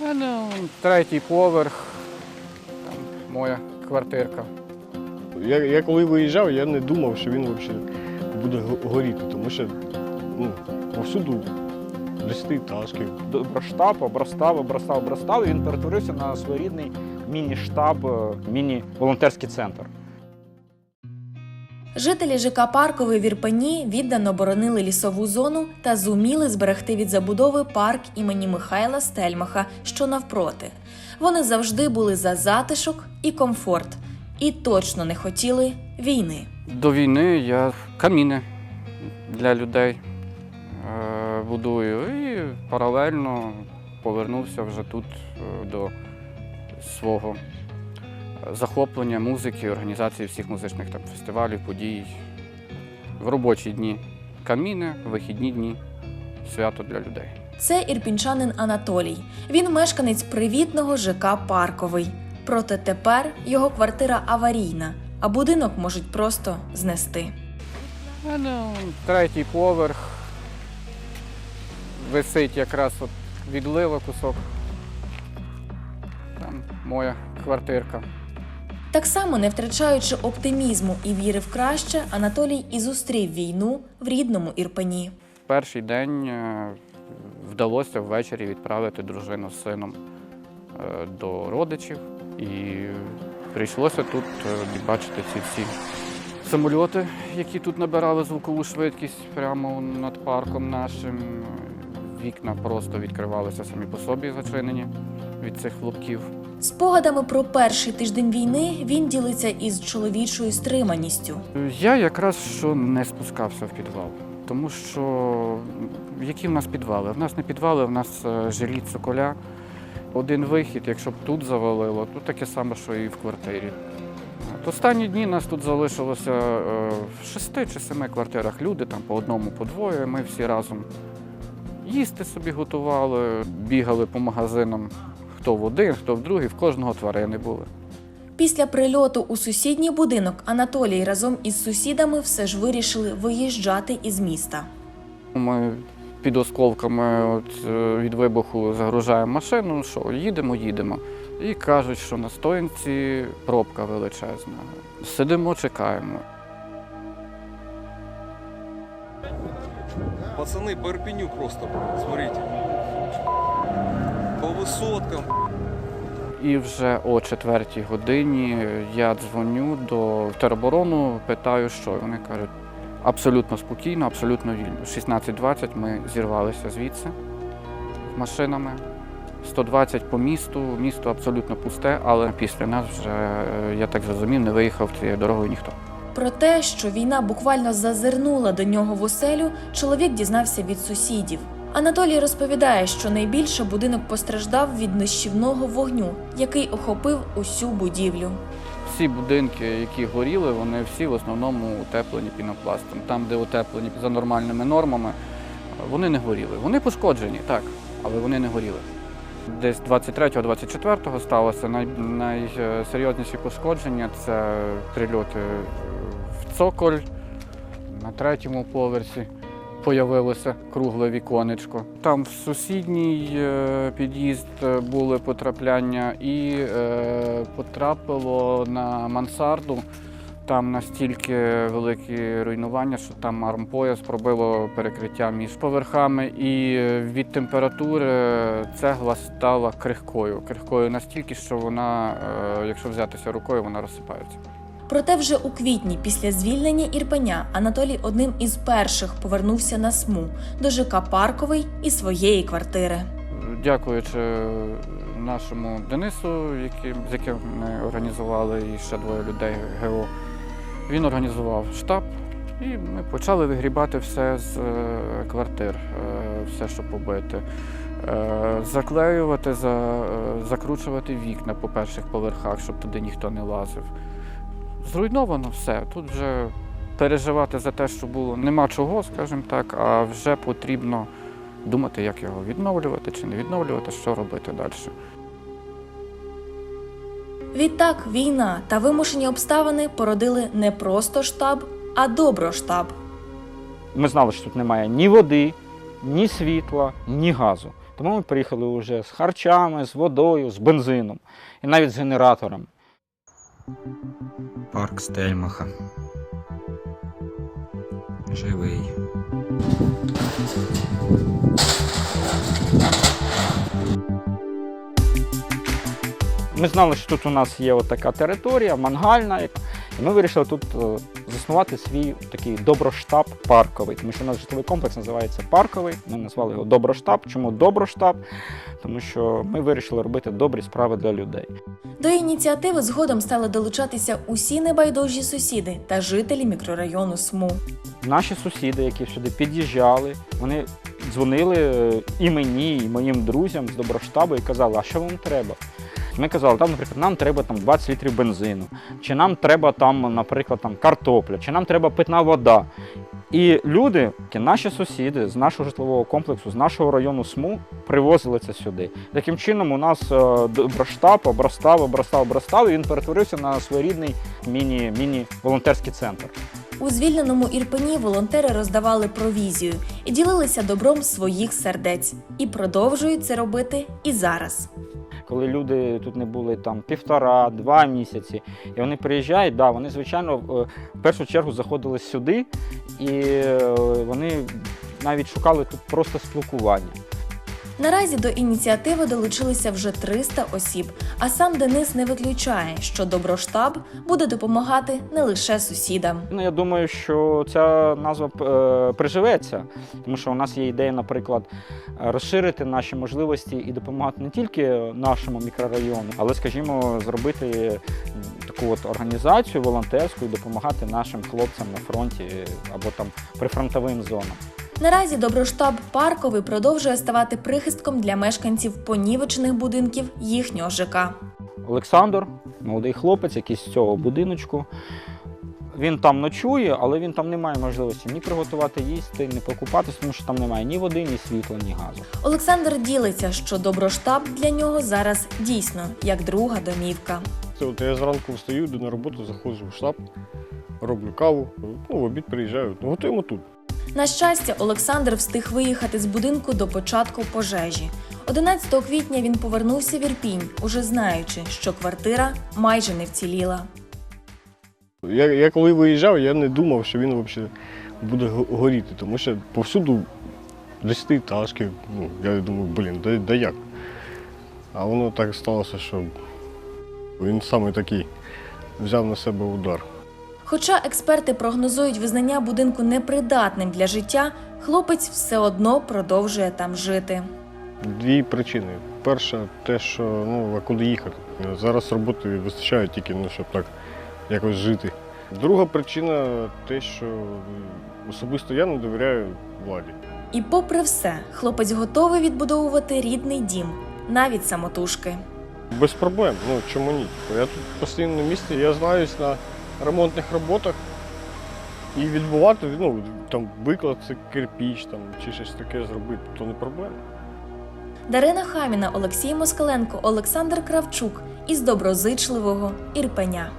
А, ну, третій поверх, там моя квартирка. Я, я коли виїжджав, я не думав, що він взагалі буде горіти, тому що ну, повсюду листи таски. Доброштаб обростав, обростав, обростав, і він перетворився на своєрідний міні-штаб, е, міні-волонтерський центр. Жителі ЖК Парковий в віддано боронили лісову зону та зуміли зберегти від забудови парк імені Михайла Стельмаха, що навпроти. Вони завжди були за затишок і комфорт, і точно не хотіли війни. До війни я каміни для людей е, будую і паралельно повернувся вже тут е, до свого захоплення музики, організації всіх музичних там, фестивалів, подій. В робочі дні каміни, вихідні дні, свято для людей. Це ірпінчанин Анатолій. Він мешканець привітного ЖК Парковий. Проте тепер його квартира аварійна, а будинок можуть просто знести. А, ну, третій поверх. Висить якраз от відлива кусок. Там моя квартирка. Так само, не втрачаючи оптимізму і віри в краще, Анатолій і зустрів війну в рідному Ірпені. Перший день е, вдалося ввечері відправити дружину з сином е, до родичів. І прийшлося тут е, бачити ці всі самольоти, які тут набирали звукову швидкість прямо над парком нашим. Вікна просто відкривалися самі по собі зачинені від цих хлопків. Спогадами про перший тиждень війни він ділиться із чоловічою стриманістю. Я якраз що не спускався в підвал, тому що які в нас підвали? В нас не підвали, в нас е, жилі цоколя. Один вихід, якщо б тут завалило, то таке саме, що і в квартирі. От Останні дні нас тут залишилося е, в шести чи семи квартирах люди, там по одному, по двоє. Ми всі разом їсти собі готували, бігали по магазинам, хто в один, хто в другий, в кожного тварини були. Після прильоту у сусідній будинок Анатолій разом із сусідами все ж вирішили виїжджати із міста. Ми під осколками от, е, від вибуху загружаємо машину, ну що їдемо, їдемо. І кажуть, що на стоянці пробка величезна. Сидимо, чекаємо. Пацаны, по просто, смотрите. По высоткам. І вже о четвертій годині я дзвоню до тероборону, питаю, що вони кажуть, абсолютно спокійно, абсолютно вільно. 16.20 ми зірвалися звідси машинами. 120 по місту, місто абсолютно пусте, але після нас вже, е, я так зрозумів, не виїхав цією дорогою ніхто. Про те, що війна буквально зазирнула до нього в оселю, чоловік дізнався від сусідів. Анатолій розповідає, що найбільше будинок постраждав від нищівного вогню, який охопив усю будівлю. Всі будинки, які горіли, вони всі в основному утеплені пінопластом. Там, де утеплені за нормальними нормами, вони не горіли. Вони пошкоджені, так, але вони не горіли. Десь 23-24 сталося най, найсерйозніші пошкодження це прильоти в цоколь на третьому поверсі. Появилося кругле віконечко. Там в сусідній е, під'їзд е, були потрапляння і е, потрапило на мансарду. Там настільки великі руйнування, що там армпояс пробило перекриття між поверхами, і від температури цегла стала крихкою. Крихкою настільки, що вона, якщо взятися рукою, вона розсипається. Проте вже у квітні, після звільнення Ірпеня, Анатолій одним із перших повернувся на СМУ до ЖК Парковий і своєї квартири. Дякуючи нашому Денису, яким, з яким ми організували і ще двоє людей ГО, він організував штаб, і ми почали вигрібати все з е, квартир, е, все, що побите. Е, Заклеювати, е, закручувати вікна по перших поверхах, щоб туди ніхто не лазив. Зруйновано все. Тут вже переживати за те, що було, нема чого, скажімо так, а вже потрібно думати, як його відновлювати чи не відновлювати, що робити далі. Відтак війна та вимушені обставини породили не просто штаб, а доброштаб. Ми знали, що тут немає ні води, ні світла, ні газу. Тому ми приїхали вже з харчами, з водою, з бензином і навіть з генератором. Парк Стельмаха. Живий. Ми знали, що тут у нас є отака така територія, мангальна, і ми вирішили тут е, заснувати свій такий доброштаб парковий, тому що у нас житловий комплекс називається парковий. Ми назвали його Доброштаб. Чому Доброштаб? Тому що ми вирішили робити добрі справи для людей. До ініціативи згодом стали долучатися усі небайдужі сусіди та жителі мікрорайону СМУ. Наші сусіди, які сюди під'їжджали, вони дзвонили і мені, і моїм друзям з доброштабу і казали, а що вам треба? Ми казали, там, наприклад, нам треба там 20 літрів бензину, чи нам треба там, наприклад, там картопля, чи нам треба питна вода. І люди, наші сусіди з нашого житлового комплексу, з нашого району СМУ, привозили це сюди. Таким чином, у нас е, доброштаб обростав, обростав, обростав, і він перетворився на своєрідний міні, міні-волонтерський центр. У звільненому Ірпені волонтери роздавали провізію і ділилися добром своїх сердець. І продовжують це робити і зараз. Коли люди тут не були там півтора-два місяці, і вони приїжджають, да, вони, звичайно, в в першу чергу заходили сюди, і е, вони навіть шукали тут просто спілкування. Наразі до ініціативи долучилися вже 300 осіб, а сам Денис не виключає, що доброштаб буде допомагати не лише сусідам. Ну, я думаю, що ця назва е, приживеться, тому що у нас є ідея, наприклад, розширити наші можливості і допомагати не тільки нашому мікрорайону, але, скажімо, зробити таку от організацію волонтерську і допомагати нашим хлопцям на фронті або там прифронтовим зонам. Наразі доброштаб парковий продовжує ставати прихистком для мешканців понівечених будинків їхнього ЖК. Олександр, молодий хлопець, який з цього будиночку. Він там ночує, але він там не має можливості ні приготувати їсти, ні покупатися, тому що там немає ні води, ні світла, ні газу. Олександр ділиться, що доброштаб для нього зараз дійсно як друга домівка. Це от я зранку встаю, йду на роботу, заходжу в штаб, роблю каву, ну, в обід приїжджаю, готуємо тут. На щастя, Олександр встиг виїхати з будинку до початку пожежі. 11 квітня він повернувся в Ірпінь, уже знаючи, що квартира майже не вціліла. Я, я коли виїжджав, я не думав, що він взагалі буде горіти, тому що повсюду десятиэтажки. Ну, я думаю, блін, да, да як? А воно так сталося, що він саме такий взяв на себе удар. Хоча експерти прогнозують визнання будинку непридатним для життя, хлопець все одно продовжує там жити. Дві причини. Перша, те, що ну, а куди їхати. Зараз роботи вистачає тільки, ну, щоб так якось жити. Друга причина те, що особисто я не довіряю владі. І попри все, хлопець готовий відбудовувати рідний дім, навіть самотужки. Без проблем. Ну чому ні? Я тут постійно на місці, я знаюсь на ремонтних роботах. І відбувати, ну, там викласти кирпіч там, чи щось таке зробити, то не проблема. Дарина Хаміна, Олексій Москаленко, Олександр Кравчук із доброзичливого Ірпеня.